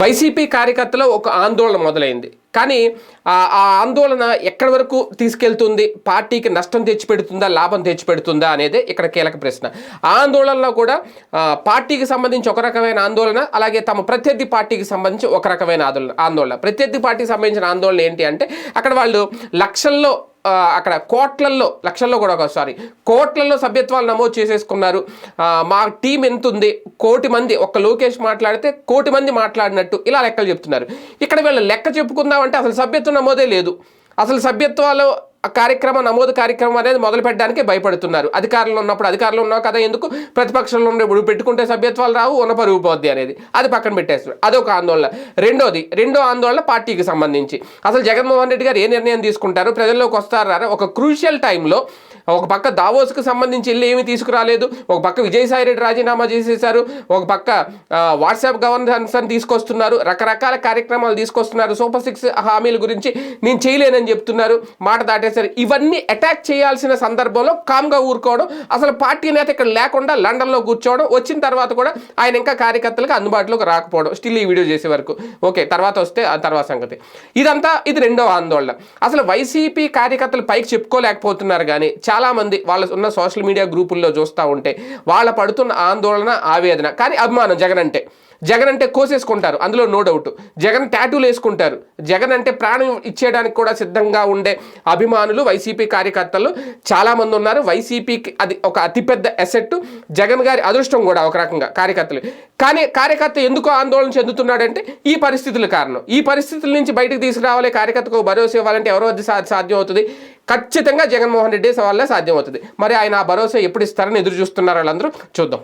YCP కార్యకర్తలో ఒక ఆందోళన మొదలైంది. కానీ ఆ ఆందోళన ఎక్కడి వరకు తీసుకెళ్తుంది? పార్టీకి నష్టం తెచ్చిపెడుతుందా? లాభం తెచ్చిపెడుతుందా? అనేది ఇక్కడ కీలక ప్రశ్న. ఆ ఆందోళనలో కూడా పార్టీకి సంబంధించి ఒక రకమైన ఆందోళన అలాగే తమ ప్రత్యర్థి పార్టీకి సంబంధించి ఒక రకమైన ఆందోళన ఆందోళన. ప్రత్యర్థి పార్టీకి సంబంధించిన ఆందోళన ఏంటి అంటే అక్కడ వాళ్ళు లక్షల్లో అక్కడ కోట్లల్లో లక్షల్లో కూడా ఒక సారీ సభ్యత్వాలు నమోదు చేసేసుకున్నారు. మా టీం ఎంత ఉంది కోటి మంది ఒక్క లోకేష్ మాట్లాడితే కోటి మంది మాట్లాడినట్టు ఇలా లెక్కలు చెప్తున్నారు. ఇక్కడ వీళ్ళు లెక్క చెప్పుకుందామంటే అసలు సభ్యత్వం నమోదే లేదు. అసలు సభ్యత్వాలు కార్యక్రమం నమోదు కార్యక్రమం అనేది మొదలు పెట్టడానికి భయపడుతున్నారు. అధికారంలో ఉన్నప్పుడు అధికారంలో ఉన్నావు కదా ఎందుకు? ప్రతిపక్షంలో ఉన్నప్పుడు పెట్టుకుంటే సభ్యత్వాలు రావు ఉన్న పరుగు పోద్ది అనేది. అది పక్కన పెట్టేస్తారు అదొక ఆందోళన. రెండోది రెండో ఆందోళన పార్టీకి సంబంధించి. అసలు జగన్మోహన్ రెడ్డి గారు ఏ నిర్ణయం తీసుకుంటారు? ప్రజల్లోకి వస్తారా? ఒక క్రూషియల్ టైంలో ఒక పక్క దావోస్కు సంబంధించి ఇల్లు ఏమీ తీసుకురాలేదు ఒక పక్క విజయసాయి రెడ్డి రాజీనామా చేసేశారు ఒక పక్క వాట్సాప్ గవర్నెన్స్ అని తీసుకొస్తున్నారు రకరకాల కార్యక్రమాలు తీసుకొస్తున్నారు సూపర్ సిక్స్ హామీల గురించి నేను చేయలేనని చెప్తున్నారు మాట దాటేశారు. ఇవన్నీ అటాక్ చేయాల్సిన సందర్భంలో కామ్గా ఊరుకోవడం అసలు పార్టీ నేత ఇక్కడ లేకుండా లండన్లో కూర్చోవడం వచ్చిన తర్వాత కూడా ఆయన ఇంకా కార్యకర్తలకు అందుబాటులోకి రాకపోవడం స్టిల్ ఈ వీడియో చేసే వరకు. ఓకే తర్వాత వస్తే ఆ తర్వాత సంగతి. ఇదంతా ఇది రెండో ఆందోళన. అసలు వైసీపీ కార్యకర్తలు పైకి చెప్పుకోలేకపోతున్నారు కానీ చాలామంది వాళ్ళ ఉన్న సోషల్ మీడియా గ్రూపుల్లో చూస్తూ ఉంటే వాళ్ళ పడుతున్న ఆందోళన ఆవేదన కానీ అభిమానం జగన్ అంటే. జగన్ అంటే కోసేసుకుంటారు అందులో నో డౌట్ జగన్ ట్యాటూలు వేసుకుంటారు. జగన్ అంటే ప్రాణం ఇచ్చేయడానికి కూడా సిద్ధంగా ఉండే అభిమానులు వైసీపీ కార్యకర్తలు చాలామంది ఉన్నారు. వైసీపీకి అది ఒక అతిపెద్ద ఎసెట్ జగన్ గారి అదృష్టం కూడా ఒక రకంగా కార్యకర్తలు. కానీ కార్యకర్త ఎందుకు ఆందోళన చెందుతున్నాడంటే ఈ పరిస్థితుల కారణం. ఈ పరిస్థితుల నుంచి బయటకు తీసుకురావాలి కార్యకర్తకు భరోసా ఇవ్వాలంటే ఎవరో వద్ద సాధ్యం అవుతుంది ఖచ్చితంగా జగన్మోహన్ రెడ్డి సవాళ్ళ సాధ్యం అవుతుంది మరి ఆయన ఆ భరోసా ఎప్పుడు ఇస్తారని ఎదురు చూస్తున్నారు వాళ్ళందరూ? చూద్దాం.